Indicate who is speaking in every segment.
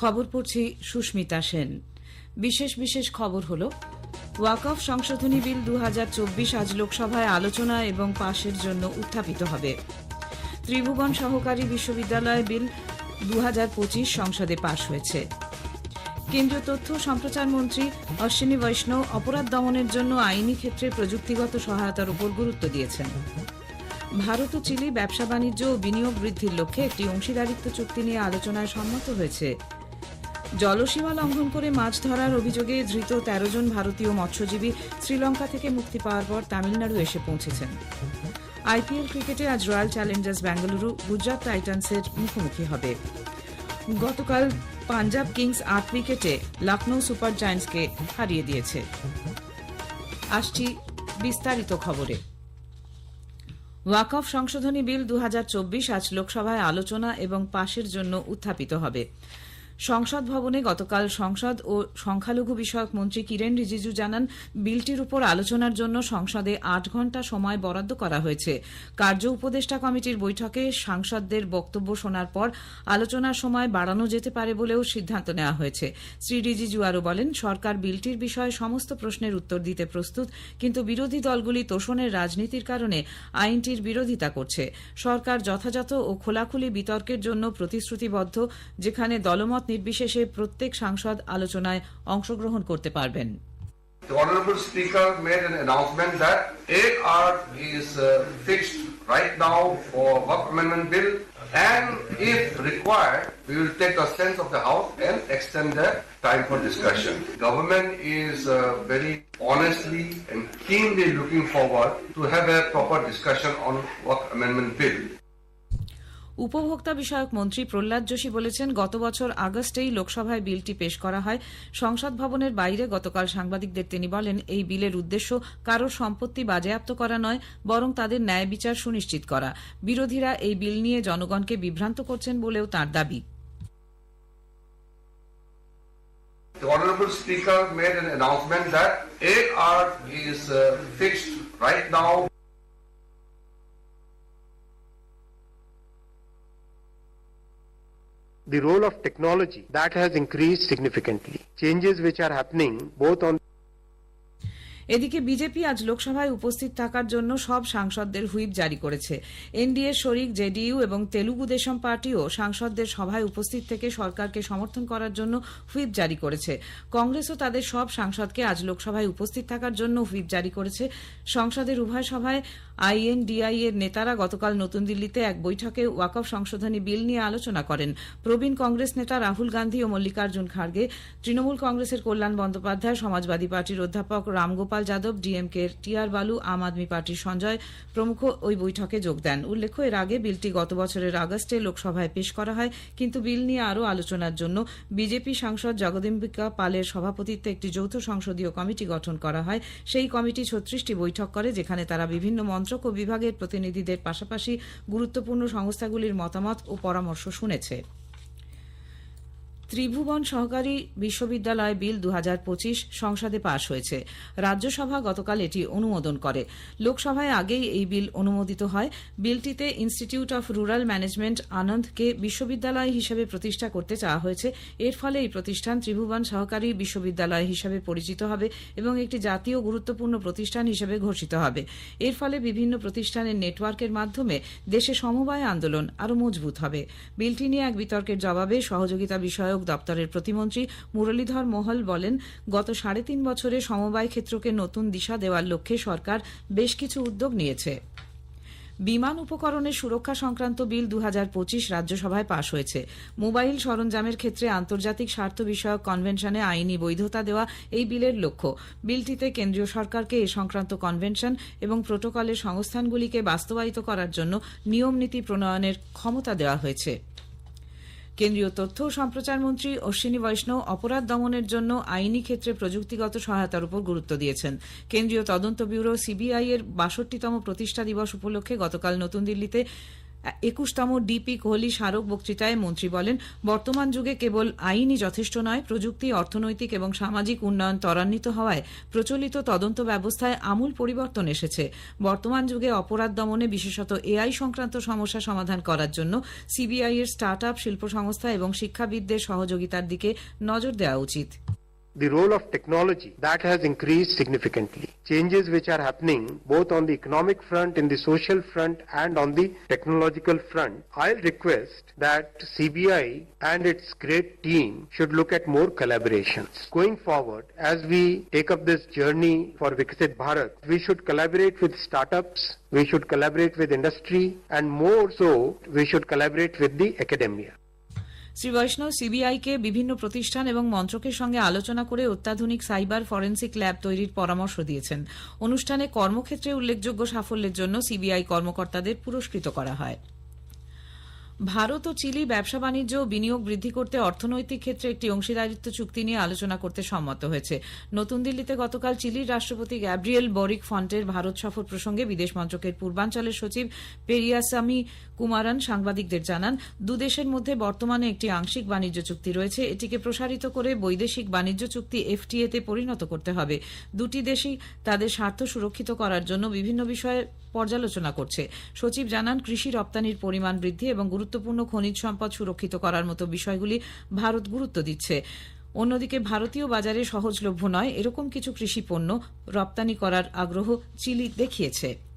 Speaker 1: খবর পড়ছি সুস্মিতা সেন। বিশেষ বিশেষ খবর হল ওয়াকফ সংশোধনী বিল দুহাজার চব্বিশ আজ লোকসভায় আলোচনা এবং পাশের জন্য উত্থাপিত হবে। ত্রিভুবন সহকারী বিশ্ববিদ্যালয় বিল দুহাজার পঁচিশ সংসদে পাশ হয়েছে। কেন্দ্রীয় তথ্য সম্প্রচার মন্ত্রী অশ্বিনী বৈষ্ণব অপরাধ দমনের জন্য আইনি ক্ষেত্রে প্রযুক্তিগত সহায়তার উপর গুরুত্ব দিয়েছেন। ভারত ও চিলি ব্যবসা বাণিজ্য ও বিনিয়োগ বৃদ্ধির লক্ষ্যে একটি অংশীদারিত্ব চুক্তি নিয়ে আলোচনায় সম্মত হয়েছে। জলসীমা লঙ্ঘন করে মাছ ধরার অভিযোগে ধৃত তেরো জন ভারতীয় মৎস্যজীবী শ্রীলঙ্কা থেকে মুক্তি পাওয়ার পর তামিলনাড়ু এসে পৌঁছেছেন। আইপিএল ক্রিকেটে আজ রয়্যাল চ্যালেঞ্জার্স বেঙ্গালুরু গুজরাট টাইটান্সের মুখোমুখি হবে। গতকাল পাঞ্জাব কিংস আট উইকেটে লখনৌ সুপার জায়ান্টসকে হারিয়ে দিয়েছে। আসছি বিস্তারিত খবরে। ওয়াকফ সংশোধনী বিল দু হাজার চব্বিশ আজ লোকসভায় আলোচনা এবং পাশের জন্য উত্থাপিত হবে। সংসদ ভবনে গতকাল সংসদ ও সংখ্যালঘু বিষয়ক মন্ত্রী কিরেন রিজিজু জানান, বিলটির উপর আলোচনার জন্য সংসদে আট ঘণ্টা সময় বরাদ্দ করা হয়েছে। কার্য উপদেষ্টা কমিটির বৈঠকে সাংসদদের বক্তব্য শোনার পর আলোচনার সময় বাড়ানো যেতে পারে বলেও সিদ্ধান্ত নেওয়া হয়েছে। শ্রী রিজিজু আরও বলেন, সরকার বিলটির বিষয়ে সমস্ত প্রশ্নের উত্তর দিতে প্রস্তুত, কিন্তু বিরোধী দলগুলি তোষণের রাজনীতির কারণে আইনটির বিরোধিতা করছে। সরকার যথাযথ ও খোলাখুলি বিতর্কের জন্য প্রতিশ্রুতিবদ্ধ, যেখানে দলমত নির্বিশেষে প্রত্যেক সাংসদ আলোচনায় অংশগ্রহণ করতে পারবেন
Speaker 2: The Honorable Speaker made an announcement that AR is uh, fixed right now for work amendment bill and if required, we will take the sense of the House and extend the time for discussion. Government is uh, very honestly and keenly looking forward to have a proper discussion on work amendment bill.
Speaker 1: উপভোক্তা বিষয়ক মন্ত্রী প্রহ্লাদ যোশী বলেছেন গত বছর আগস্টেই লোকসভায় বিলটি পেশ করা হয়। সংসদ ভবনের বাইরে গতকাল সাংবাদিকদের তিনি বলেন এই বিলের উদ্দেশ্য কারোর সম্পত্তি বাজেয়াপ্ত করা নয় বরং তাদের ন্যায় বিচার সুনিশ্চিত করা। বিরোধীরা এই বিল নিয়ে জনগণকে বিভ্রান্ত করছেন বলেও তার দাবি।
Speaker 2: The Honorable Speaker made an announcement that AR is uh, fixed right now.
Speaker 3: The role of technology that has increased significantly. Changes which are happening both on
Speaker 1: এদিকে বিজেপি আজ লোকসভায় উপস্থিত থাকার জন্য সব সাংসদদের হুইপ জারি করেছে। এনডিএ শরিক জেডিইউ এবং তেলুগু দেশম পার্টিও সাংসদদের সভায় উপস্থিত থেকে সরকারকে সমর্থন করার জন্য হুইপ জারি করেছে। কংগ্রেসও তাদের সব সাংসদকে আজ লোকসভায় উপস্থিত থাকার জন্য হুইপ জারি করেছে। সংসদের উভয় সভায় আইএনডিআই এর নেতারা গতকাল নতুন দিল্লিতে এক বৈঠকে ওয়াকফ সংশোধনী বিল নিয়ে আলোচনা করেন। প্রবীণ কংগ্রেস নেতা রাহুল গান্ধী ও মল্লিকার্জুন খাড়গে তৃণমূল কংগ্রেসের কল্যাণ বন্দ্যোপাধ্যায়, সমাজবাদী পার্টির অধ্যাপক Ramgopal Yadav, DMK T R Baalu, Aam Aadmi পার্টির সঞ্জয় প্রমুখ ওই বৈঠকে যোগ দেন। উল্লেখ্য, এর আগে বিলটি গত বছরের আগস্টে লোকসভায় পেশ করা হয়, কিন্তু বিল নিয়ে আরও আলোচনার জন্য বিজেপি সাংসদ জগদম্বিকা পালের সভাপতিত্বে একটি যৌথ সংসদীয় কমিটি গঠন করা হয়। সেই কমিটি ছত্রিশটি বৈঠক করে, যেখানে তারা বিভিন্ন মন্ত্রক ও বিভাগের প্রতিনিধিদের পাশাপাশি গুরুত্বপূর্ণ সংস্থাগুলির মতামত ও পরামর্শ শুনেছে। ত্রিভুবন সহকারী বিশ্ববিদ্যালয় বিল দু হাজার পঁচিশ সংসদে পাশ হয়েছে। রাজ্যসভা গতকাল এটি অনুমোদন করে। লোকসভায় আগেই এই বিল অনুমোদিত হয়। বিলটিতে ইনস্টিটিউট অফ রুরাল ম্যানেজমেন্ট আনন্দকে বিশ্ববিদ্যালয় হিসেবে প্রতিষ্ঠা করতে চাওয়া হয়েছে। এর ফলে এই প্রতিষ্ঠান ত্রিভুবন সহকারী বিশ্ববিদ্যালয় হিসেবে পরিচিত হবে এবং একটি জাতীয় গুরুত্বপূর্ণ প্রতিষ্ঠান হিসেবে ঘোষিত হবে। এর ফলে বিভিন্ন প্রতিষ্ঠানের নেটওয়ার্কের মাধ্যমে দেশে সমবায় আন্দোলন আরও মজবুত হবে। বিলটি নিয়ে এক বিতর্কের জবাবে সহযোগিতা বিষয়ক সহায়ক দপ্তরের প্রতিমন্ত্রী মুরলীধর মোহল বলেন, গত সাড়ে তিন বছরে সমবায় ক্ষেত্রকে নতুন দিশা দেওয়ার লক্ষ্যে সরকার বেশ কিছু উদ্যোগ নিয়েছে। বিমান উপকরণের সুরক্ষা সংক্রান্ত বিল দু হাজার পঁচিশ রাজ্যসভায় পাশ হয়েছে। মোবাইল সরঞ্জামের ক্ষেত্রে আন্তর্জাতিক স্বার্থ বিষয়ক কনভেনশনে আইনি বৈধতা দেওয়া এই বিলের লক্ষ্য। বিলটিতে কেন্দ্রীয় সরকারকে এ সংক্রান্ত কনভেনশন এবং প্রোটোকলের সংস্থানগুলিকে বাস্তবায়িত করার জন্য নিয়ম নীতি প্রণয়নের ক্ষমতা দেওয়া হয়েছে। কেন্দ্রীয় তথ্য ও সম্প্রচার মন্ত্রী অশ্বিনী বৈষ্ণব অপরাধ দমনের জন্য আইনি ক্ষেত্রে প্রযুক্তিগত সহায়তার উপর গুরুত্ব দিয়েছেন। কেন্দ্রীয় তদন্ত ব্যুরো সিবিআই এর বাষট্টিতম প্রতিষ্ঠা দিবস উপলক্ষে গতকাল নতুন দিল্লিতে একুশতম ডিপি কোহলি স্মারক বক্তৃতায় মন্ত্রী বলেন, বর্তমান যুগে কেবল আইনই যথেষ্ট নয়, প্রযুক্তি, অর্থনৈতিক এবং সামাজিক উন্নয়ন ত্বরান্বিত হওয়ায় প্রচলিত তদন্ত ব্যবস্থায় আমূল পরিবর্তন এসেছে। বর্তমান যুগে অপরাধ দমনে বিশেষত এআই সংক্রান্ত সমস্যা সমাধান করার জন্য সিবিআই এর স্টার্ট আপ শিল্প সংস্থা এবং শিক্ষাবিদদের সহযোগিতার দিকে নজর দেওয়া উচিত।
Speaker 3: The role of technology that has increased significantly. Changes which are happening both on the economic front, in the social front, and on the technological front. I'll request that CBI and its great team should look at more collaborations. Going forward, as we take up this journey for Viksit Bharat, we should collaborate with startups, we should collaborate with industry, and more so, we should collaborate with the academia.
Speaker 1: Shri বৈষ্ণব সিবিআইকে বিভিন্ন প্রতিষ্ঠান এবং মন্ত্রকের সঙ্গে আলোচনা করে অত্যাধুনিক সাইবার ফরেন্সিক ল্যাব তৈরির পরামর্শ দিয়েছেন। অনুষ্ঠানে কর্মক্ষেত্রে উল্লেখযোগ্য সাফল্যের জন্য সিবিআই কর্মকর্তাদের পুরস্কৃত করা হয়। ভারত ও চিলি ব্যবসা বাণিজ্য ও বিনিয়োগ বৃদ্ধি করতে অর্থনৈতিক ক্ষেত্রে একটি অংশীদারিত্ব চুক্তি নিয়ে আলোচনা করতে সম্মত হয়েছে। নতুন দিল্লিতে গতকাল চিলির রাষ্ট্রপতি গ্যাব্রিয়েল বরিক ফন্টের ভারত সফর প্রসঙ্গে বিদেশ মন্ত্রকের পূর্বাঞ্চলের সচিব পেরিয়াসামি কুমারান সাংবাদিকদের জানান দুদেশের মধ্যে বর্তমানে একটি আংশিক বাণিজ্য চুক্তি রয়েছে। এটিকে প্রসারিত করে বৈদেশিক বাণিজ্য চুক্তি এফটিএ তে পরিণত করতে হবে। দুটি দেশই তাদের স্বার্থ সুরক্ষিত করার জন্য বিভিন্ন বিষয়ে পর্যালোচনা করছে। সচিব জানান, কৃষি রপ্তানির পরিমাণ বৃদ্ধি এবং গুরুত্বপূর্ণ খনিজ সম্পদ সুরক্ষিত করার মতো বিষয়গুলি ভারত গুরুত্ব দিচ্ছে। অন্যদিকে ভারতীয় বাজারে সহজলভ্য নয়, এরকম কিছু কৃষি পণ্য রপ্তানি করার আগ্রহ চিলি দেখিয়েছে।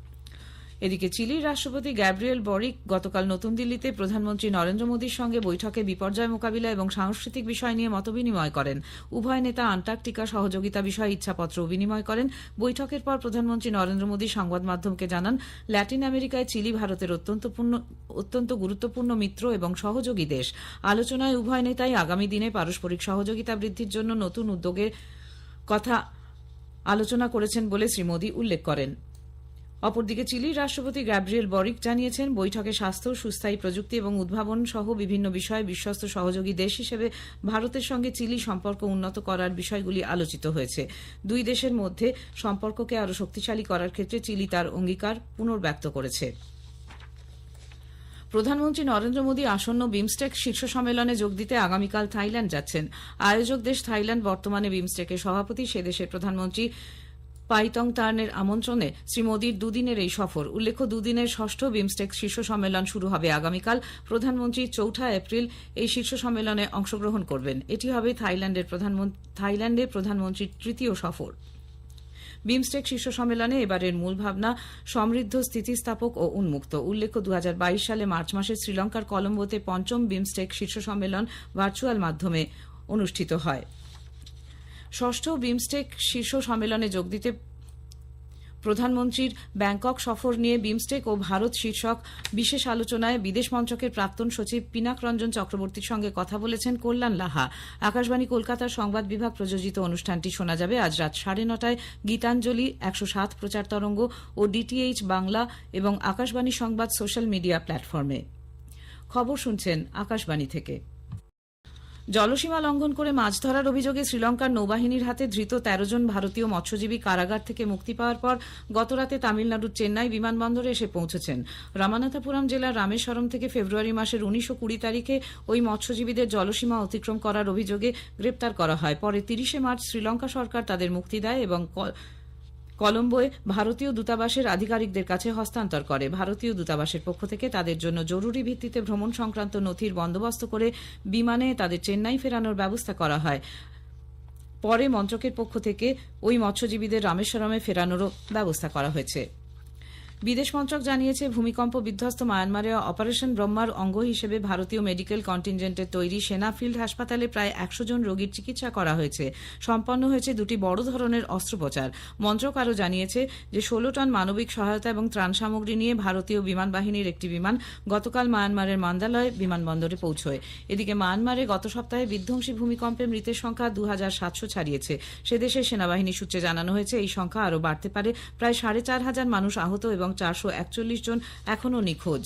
Speaker 1: এদিকে চিলির রাষ্ট্রপতি গ্যাব্রিয়েল বরিক গতকাল নতুন দিল্লিতে প্রধানমন্ত্রী নরেন্দ্র মোদীর সঙ্গে বৈঠকে বিপর্যয় মোকাবিলা এবং সাংস্কৃতিক বিষয় নিয়ে মতবিনিময় করেন। উভয় নেতা আন্টার্কটিকা সহযোগিতা বিষয়ে ইচ্ছাপত্র বিনিময় করেন। বৈঠকের পর প্রধানমন্ত্রী নরেন্দ্র মোদী সংবাদ মাধ্যমকে জানান, ল্যাটিন আমেরিকায় চিলি ভারতের অত্যন্ত গুরুত্বপূর্ণ মিত্র এবং সহযোগী দেশ। আলোচনায় উভয় নেতাই আগামী দিনে পারস্পরিক সহযোগিতা বৃদ্ধির জন্য নতুন উদ্যোগের কথা আলোচনা করেছেন বলে শ্রী মোদী উল্লেখ করেন। অপরদিকে চিলির রাষ্ট্রপতি গ্যাব্রিয়েল বরিক জানিয়েছেন, বৈঠকে স্বাস্থ্য, সুস্থায়ী প্রযুক্তি এবং উদ্ভাবন সহ বিভিন্ন বিষয়ে বিশ্বস্ত সহযোগী দেশ হিসেবে ভারতের সঙ্গে চিলি সম্পর্ক উন্নত করার বিষয়গুলি আলোচিত হয়েছে। দুই দেশের মধ্যে সম্পর্ককে আরও শক্তিশালী করার ক্ষেত্রে চিলি তার অঙ্গীকার পুনর্ব্যক্ত করেছে। প্রধানমন্ত্রী নরেন্দ্র মোদী আসন্ন বিমস্টেক শীর্ষ সম্মেলনে যোগ দিতে আগামীকাল থাইল্যান্ড যাচ্ছেন। আয়োজক দেশ থাইল্যান্ড বর্তমানে বিমস্টেকের সভাপতি, সে দেশের প্রধানমন্ত্রী পাইতং তার্নের আমন্ত্রণে শ্রী মোদীর দুদিনের এই সফর। উল্লেখ্য, দুদিনের ষষ্ঠ বিমস্টেক শীর্ষ সম্মেলন শুরু হবে আগামীকাল। প্রধানমন্ত্রী চৌঠা এপ্রিল এই শীর্ষ সম্মেলনে অংশগ্রহণ করবেন। এটি হবে থাইল্যান্ডের প্রধানমন্ত্রী থাইল্যান্ডের প্রধানমন্ত্রীর তৃতীয় সফর। বিমস্টেক শীর্ষ সম্মেলনে এবারের মূল ভাবনা, সমৃদ্ধ স্থিতিস্থাপক ও উন্মুক্ত। উল্লেখ্য দু হাজার বাইশ সালে মার্চ মাসে শ্রীলঙ্কার কলম্বোতে পঞ্চম বিমস্টেক শীর্ষ সম্মেলন ভার্চুয়াল মাধ্যমে অনুষ্ঠিত হয়। ষষ্ঠ বিমস্টেক শীর্ষ সম্মেলনে যোগ দিতে প্রধানমন্ত্রীর ব্যাংকক সফর নিয়ে বিমস্টেক ও ভারত শীর্ষক বিশেষ আলোচনায় বিদেশ মন্ত্রকের প্রাক্তন সচিব পিনাক রঞ্জন চক্রবর্তীর সঙ্গে কথা বলেছেন কল্যাণ লাহা। আকাশবাণী কলকাতার সংবাদ বিভাগ প্রযোজিত অনুষ্ঠানটি শোনা যাবে আজ রাত সাড়ে নটায়। গীতাঞ্জলি, একশো সাত প্রচার তরঙ্গ ও ডিটিএইচ বাংলা এবং আকাশবাণী সংবাদ সোশ্যাল মিডিয়া প্ল্যাটফর্মে। খবর শুনছেন আকাশবাণী থেকে। জলসীমা লঙ্ঘন করে মাছ ধরার অভিযোগে শ্রীলঙ্কার নৌবাহিনীর হাতে ধৃত তেরো জন ভারতীয় মৎস্যজীবী কারাগার থেকে মুক্তি পাওয়ার পর গতরাতে তামিলনাড়ুর চেন্নাই বিমানবন্দরে এসে পৌঁছেছেন। রামানাথাপুরম জেলার রামেশ্বরম থেকে ফেব্রুয়ারি মাসের উনিশশো কুড়ি তারিখে ওই মৎস্যজীবীদের জলসীমা অতিক্রম করার অভিযোগে গ্রেপ্তার করা হয়। পরে তিরিশে মার্চ শ্রীলঙ্কা সরকার তাদের মুক্তি দেয় এবং কলম্বোয় ভারতীয় দূতাবাসের আধিকারিকদের কাছে হস্তান্তর করে। ভারতীয় দূতাবাসের পক্ষ থেকে তাদের জন্য জরুরি ভিত্তিতে ভ্রমণ সংক্রান্ত নথির বন্দোবস্ত করে বিমানে তাদের চেন্নাই ফেরানোর ব্যবস্থা করা হয়। পরে মন্ত্রকের পক্ষ থেকে ওই মৎস্যজীবীদের রামেশ্বরমে ফেরানোরও ব্যবস্থা করা হয়েছে। বিদেশ মন্ত্রক জানিয়েছে, ভূমিকম্প বিধ্বস্ত মায়ানমারে অপারেশন ব্রহ্মার অঙ্গ হিসেবে ভারতীয় মেডিকেল কন্টিনজেন্টের তৈরি সেনা ফিল্ড হাসপাতালে প্রায় একশো জন রোগীর চিকিৎসা করা হয়েছে। সম্পন্ন হয়েছে দুটি বড় ধরনের অস্ত্রোপচার। মন্ত্রক আরও জানিয়েছে যে, ষোলো টন মানবিক সহায়তা এবং ত্রাণ সামগ্রী নিয়ে ভারতীয় বিমান বাহিনীর একটি বিমান গতকাল মায়ানমারের মান্দালয় বিমানবন্দরে পৌঁছয়। এদিকে মায়ানমারে গত সপ্তাহে বিধ্বংসী ভূমিকম্পে মৃতের সংখ্যা দু হাজার সাতশো ছাড়িয়েছে। সে দেশের সেনাবাহিনী সূত্রে জানানো হয়েছে, এই সংখ্যা আরও বাড়তে পারে। প্রায় সাড়ে চার হাজার মানুষ আহত এবং চারশো একচল্লিশ জন এখনও নিখোঁজ।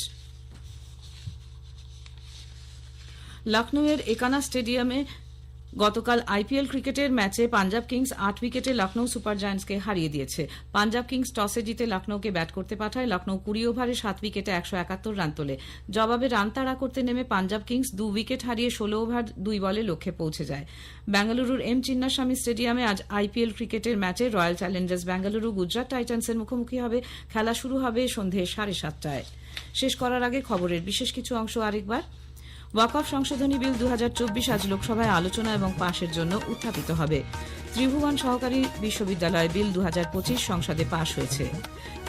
Speaker 1: লখনৌয়ের একানা স্টেডিয়ামে গতকাল আইপিএল ক্রিকেটের ম্যাচে পাঞ্জাব কিংস আট উইকেটে লখনৌ সুপার জায়ান্টসকে হারিয়ে দিয়েছে। পাঞ্জাব কিংস টসে জিতে লখনৌকে ব্যাট করতে পাঠায়। লখনৌ কুড়ি ওভারে সাত উইকেটে একশো একাত্তর রান তোলে। জবাবে রান তাড়া করতে নেমে পাঞ্জাব কিংস দু উইকেট হারিয়ে ষোলো ওভার দুই বলে লক্ষ্যে পৌঁছে যায়। বেঙ্গালুরুর এম চিন্নাস্বামী স্টেডিয়ামে আজ আইপিএল ক্রিকেটের ম্যাচে রয়্যাল চ্যালেঞ্জার্স বেঙ্গালুরু গুজরাট টাইটান্সের মুখোমুখি হবে। খেলা শুরু হবে সন্ধে সাড়ে সাতটায়। শেষ করার আগে খবরের বিশেষ কিছু অংশ আরেকবার। ওয়াকফ সংশোধনী বিল দু হাজার চব্বিশ আজ লোকসভায় আলোচনা এবং পাশের জন্য উত্থাপিত হবে। ত্রিভুবন সহকারী বিশ্ববিদ্যালয় বিল দু হাজার পঁচিশ সংসদে পাশ হয়েছে।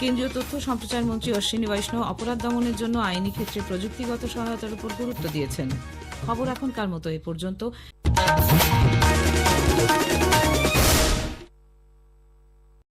Speaker 1: কেন্দ্রীয় তথ্য, সম্প্রচার মন্ত্রী অশ্বিনী বৈষ্ণব অপরাধ দমনের জন্য আইনি ক্ষেত্রে প্রযুক্তিগত সহায়তার উপর গুরুত্ব দিয়েছেন। খবর এখনকার মতো এ পর্যন্ত।